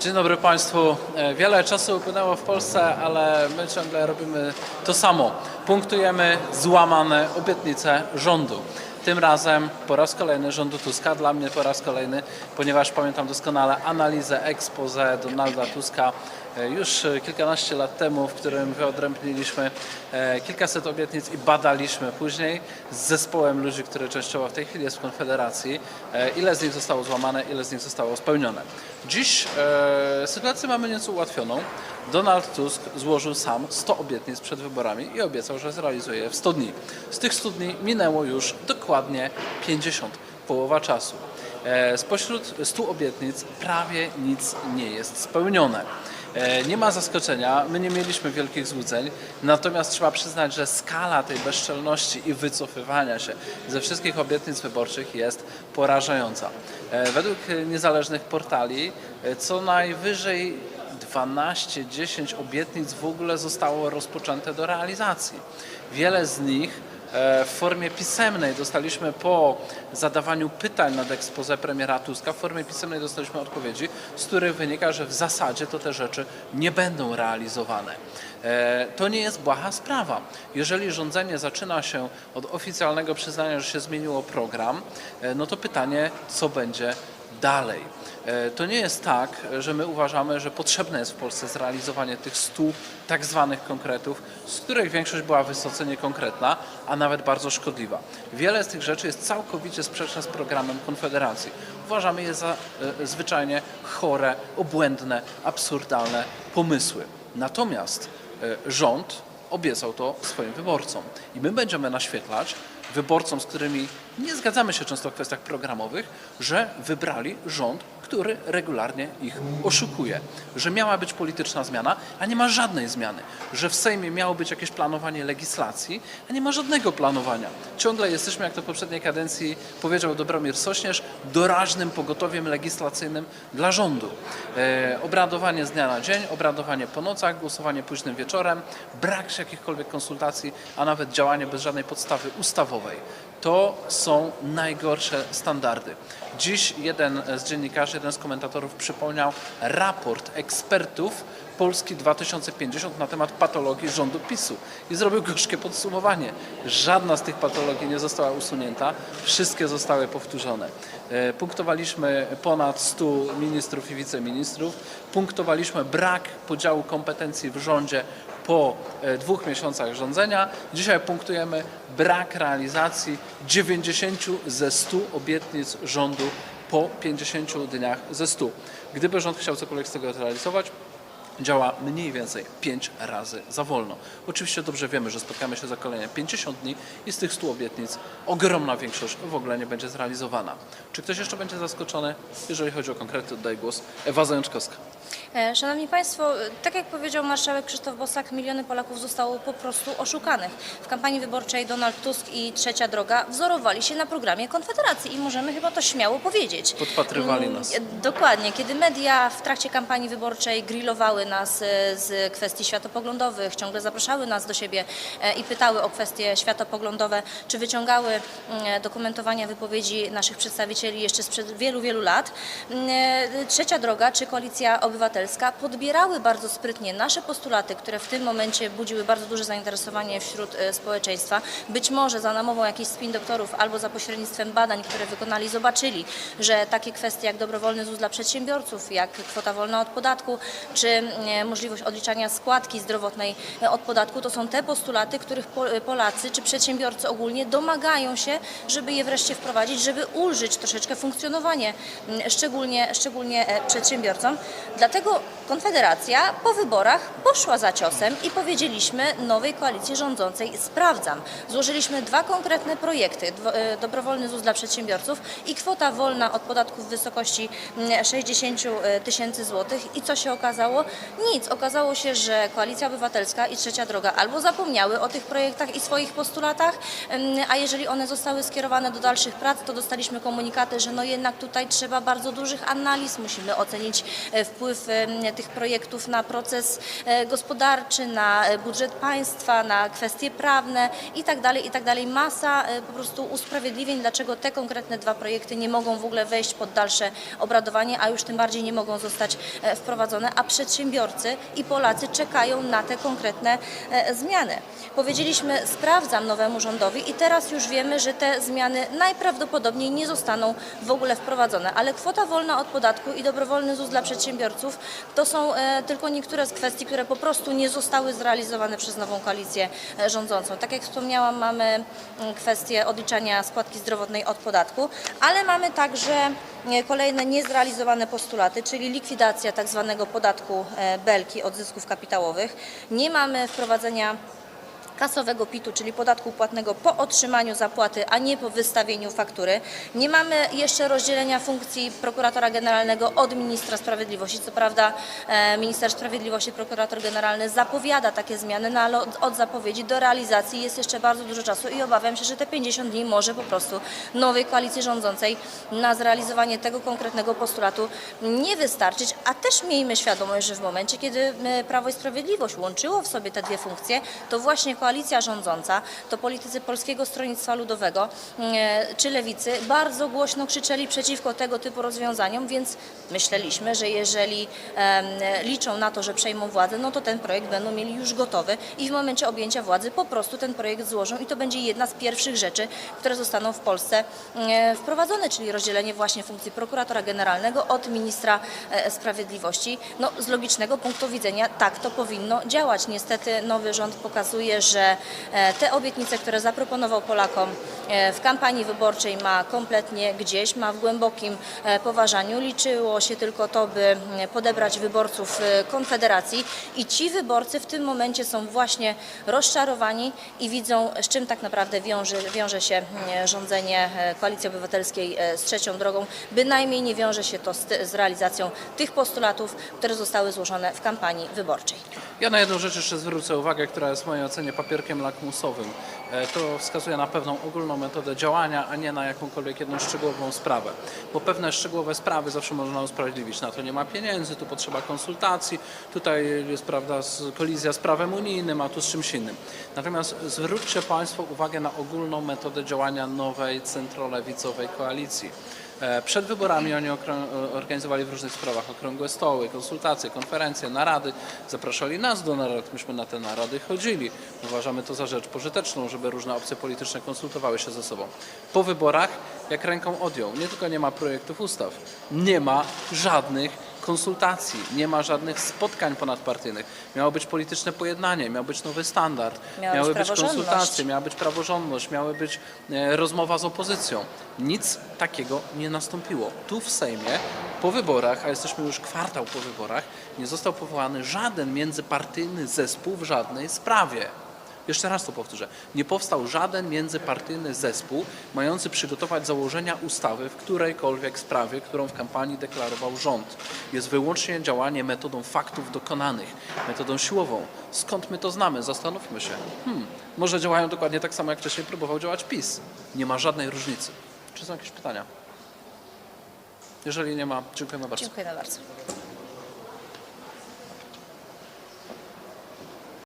Dzień dobry Państwu. E, Wiele czasu upłynęło w Polsce, ale my ciągle robimy to samo. Punktujemy złamane obietnice rządu. Tym razem po raz kolejny rządu Tuska, dla mnie po raz kolejny, ponieważ pamiętam doskonale analizę expose Donalda Tuska e, już kilkanaście lat temu, w którym wyodrębniliśmy e, kilkaset obietnic i badaliśmy później z zespołem ludzi, który częściowo w tej chwili jest w Konfederacji, e, ile z nich zostało złamane, ile z nich zostało spełnione. Dziś e, sytuację mamy nieco ułatwioną. Donald Tusk złożył sam 100 obietnic przed wyborami i obiecał, że zrealizuje je w 100 dni. Z tych 100 dni minęło już dokładnie 50, połowa czasu. E, Spośród 100 obietnic prawie nic nie jest spełnione. E, Nie ma zaskoczenia, my nie mieliśmy wielkich złudzeń, natomiast trzeba przyznać, że skala tej bezczelności i wycofywania się ze wszystkich obietnic wyborczych jest porażająca. E, Według niezależnych portali co najwyżej 12-10 obietnic w ogóle zostało rozpoczęte do realizacji. Wiele z nich w formie pisemnej dostaliśmy po zadawaniu pytań nad expose premiera Tuska, w formie pisemnej dostaliśmy odpowiedzi, z których wynika, że w zasadzie to te rzeczy nie będą realizowane. E, To nie jest błaha sprawa. Jeżeli rządzenie zaczyna się od oficjalnego przyznania, że się zmieniło program, e, no to pytanie, co będzie dalej. E, To nie jest tak, że my uważamy, że potrzebne jest w Polsce zrealizowanie tych 100 tak zwanych konkretów, z których większość była wysoce niekonkretna, a nawet bardzo szkodliwa. Wiele z tych rzeczy jest całkowicie sprzeczne z programem Konfederacji. Uważamy je za e, zwyczajnie chore, obłędne, absurdalne pomysły. Natomiast e, rząd obiecał to swoim wyborcom. I my będziemy naświetlać wyborcom, z którymi nie zgadzamy się często w kwestiach programowych, że wybrali rząd, który regularnie ich oszukuje. Że miała być polityczna zmiana, a nie ma żadnej zmiany. Że w Sejmie miało być jakieś planowanie legislacji, a nie ma żadnego planowania. Ciągle jesteśmy, jak to w poprzedniej kadencji powiedział Dobromir Sośnierz, doraźnym pogotowiem legislacyjnym dla rządu. E, obradowanie z dnia na dzień, obradowanie po nocach, głosowanie późnym wieczorem, brak jakichkolwiek konsultacji, a nawet działanie bez żadnej podstawy ustawowej. To są najgorsze standardy. Dziś jeden z dziennikarzy, jeden z komentatorów przypomniał raport ekspertów Polski 2050 na temat patologii rządu PiSu i zrobił gorzkie podsumowanie. Żadna z tych patologii nie została usunięta, wszystkie zostały powtórzone. E, Punktowaliśmy ponad 100 ministrów i wiceministrów, punktowaliśmy brak podziału kompetencji w rządzie po e, dwóch miesiącach rządzenia. Dzisiaj punktujemy brak realizacji 90 ze 100 obietnic rządu po 50 dniach ze 100. Gdyby rząd chciał cokolwiek z tego zrealizować, działa mniej więcej 5 razy za wolno. Oczywiście dobrze wiemy, że spotkamy się za kolejne 50 dni i z tych 100 obietnic ogromna większość w ogóle nie będzie zrealizowana. Czy ktoś jeszcze będzie zaskoczony? Jeżeli chodzi o konkrety, oddaję głos Ewa Zajączkowska. E, Szanowni Państwo, e, tak jak powiedział marszałek Krzysztof Bosak, miliony Polaków zostało po prostu oszukanych. W kampanii wyborczej Donald Tusk i Trzecia Droga wzorowali się na programie Konfederacji i możemy chyba to śmiało powiedzieć. Podpatrywali Mm, nas. Dokładnie. Kiedy media w trakcie kampanii wyborczej grillowały nas e, z kwestii światopoglądowych, ciągle zapraszały nas do siebie e, i pytały o kwestie światopoglądowe, czy wyciągały mm, dokumentowania wypowiedzi naszych przedstawicieli jeszcze sprzed wielu, wielu lat, mm, e, Trzecia Droga czy Koalicja Obywatelska podbierały bardzo sprytnie nasze postulaty, które w tym momencie budziły bardzo duże zainteresowanie wśród e, społeczeństwa. Być może za namową jakichś spin doktorów albo za pośrednictwem badań, które wykonali, zobaczyli, że takie kwestie jak dobrowolny ZUS dla przedsiębiorców, jak kwota wolna od podatku, czy e, możliwość odliczania składki zdrowotnej e, od podatku, to są te postulaty, których e, Polacy czy przedsiębiorcy ogólnie domagają się, żeby je wreszcie wprowadzić, żeby ulżyć troszeczkę funkcjonowanie, szczególnie, szczególnie e, przedsiębiorcom. Dlatego Konfederacja po wyborach poszła za ciosem i powiedzieliśmy nowej koalicji rządzącej sprawdzam. Złożyliśmy dwa konkretne projekty, e, dobrowolny ZUS dla przedsiębiorców i kwota wolna od podatków w wysokości mm, 60 tysięcy złotych i co się okazało? Nic. Okazało się, że Koalicja Obywatelska i Trzecia Droga albo zapomniały o tych projektach i swoich postulatach, a jeżeli one zostały skierowane do dalszych prac, to dostaliśmy komunikaty, że no jednak tutaj trzeba bardzo dużych analiz, musimy ocenić e, wpływ tych projektów na proces e, gospodarczy, na e, budżet państwa, na kwestie prawne i tak dalej, i tak. Masa po prostu usprawiedliwień, dlaczego te konkretne dwa projekty nie mogą w ogóle wejść pod dalsze obradowanie, a już tym bardziej nie mogą zostać wprowadzone, a przedsiębiorcy i Polacy czekają na te konkretne e, zmiany. Powiedzieliśmy, sprawdzam nowemu rządowi i teraz już wiemy, że te zmiany najprawdopodobniej nie zostaną w ogóle wprowadzone, ale kwota wolna od podatku i dobrowolny ZUS dla przedsiębiorców to są e, tylko niektóre z kwestii, które po prostu nie zostały zrealizowane przez nową koalicję e, rządzącą. Tak jak wspomniałam, mamy mm, kwestię odliczania składki zdrowotnej od podatku, ale mamy także kolejne niezrealizowane postulaty, czyli likwidacja tak zwanego podatku belki od zysków kapitałowych. Nie mamy wprowadzenia kasowego PIT-u, czyli podatku płatnego po otrzymaniu zapłaty, a nie po wystawieniu faktury. Nie mamy jeszcze rozdzielenia funkcji prokuratora generalnego od ministra sprawiedliwości. Co prawda e, minister sprawiedliwości, prokurator generalny zapowiada takie zmiany, no ale od, od zapowiedzi do realizacji jest jeszcze bardzo dużo czasu i obawiam się, że te 50 dni może po prostu nowej koalicji rządzącej na zrealizowanie tego konkretnego postulatu nie wystarczyć, a też miejmy świadomość, że w momencie, kiedy e, Prawo i Sprawiedliwość łączyło w sobie te dwie funkcje, to właśnie koalicja rządząca, to politycy Polskiego Stronnictwa Ludowego e, czy Lewicy bardzo głośno krzyczeli przeciwko tego typu rozwiązaniom, więc myśleliśmy, że jeżeli liczą na to, że przejmą władzę, no to ten projekt będą mieli już gotowy i w momencie objęcia władzy po prostu ten projekt złożą i to będzie jedna z pierwszych rzeczy, które zostaną w Polsce e, wprowadzone, czyli rozdzielenie właśnie funkcji prokuratora generalnego od ministra e, sprawiedliwości. No, z logicznego punktu widzenia tak to powinno działać. Niestety nowy rząd pokazuje, że e, te obietnice, które zaproponował Polakom e, w kampanii wyborczej ma kompletnie gdzieś, ma w głębokim e, poważaniu. Liczyło się tylko to, by mm, podebrać wyborców Konfederacji i ci wyborcy w tym momencie są właśnie rozczarowani i widzą, z czym tak naprawdę wiąże, wiąże się mm, rządzenie Koalicji Obywatelskiej z trzecią drogą. Bynajmniej nie wiąże się to z, z realizacją tych postulatów, które zostały złożone w kampanii wyborczej. Ja na jedną rzecz jeszcze zwrócę uwagę, która jest w mojej ocenie papierkiem lakmusowym. E, To wskazuje na pewną ogólną metodę działania, a nie na jakąkolwiek jedną szczegółową sprawę. Bo pewne szczegółowe sprawy zawsze można usprawiedliwić. Na to nie ma pieniędzy, tu potrzeba konsultacji, tutaj jest prawda, kolizja z prawem unijnym, a tu z czymś innym. Natomiast zwróćcie Państwo uwagę na ogólną metodę działania nowej centrolewicowej koalicji. E, Przed wyborami oni organizowali w różnych sprawach okrągłe stoły, konsultacje, konferencje, narady. Zapraszali nas do narad, myśmy na te narady chodzili. Uważamy to za rzecz pożyteczną, żeby różne opcje polityczne konsultowały się ze sobą. Po wyborach, jak ręką odjął, nie tylko nie ma projektów ustaw, nie ma żadnych konsultacji, nie ma żadnych spotkań ponadpartyjnych. Miało być polityczne pojednanie, miał być nowy standard, Miała miały być konsultacje, miała być praworządność, miały być e, rozmowa z opozycją. Nic takiego nie nastąpiło. Tu w Sejmie po wyborach, a jesteśmy już kwartał po wyborach, nie został powołany żaden międzypartyjny zespół w żadnej sprawie. Jeszcze raz to powtórzę. Nie powstał żaden międzypartyjny zespół mający przygotować założenia ustawy w którejkolwiek sprawie, którą w kampanii deklarował rząd. Jest wyłącznie działanie metodą faktów dokonanych, metodą siłową. Skąd my to znamy? Zastanówmy się. Hmm, może działają dokładnie tak samo, jak wcześniej próbował działać PiS. Nie ma żadnej różnicy. Czy są jakieś pytania? Jeżeli nie ma, dziękujemy bardzo. Dziękuję bardzo.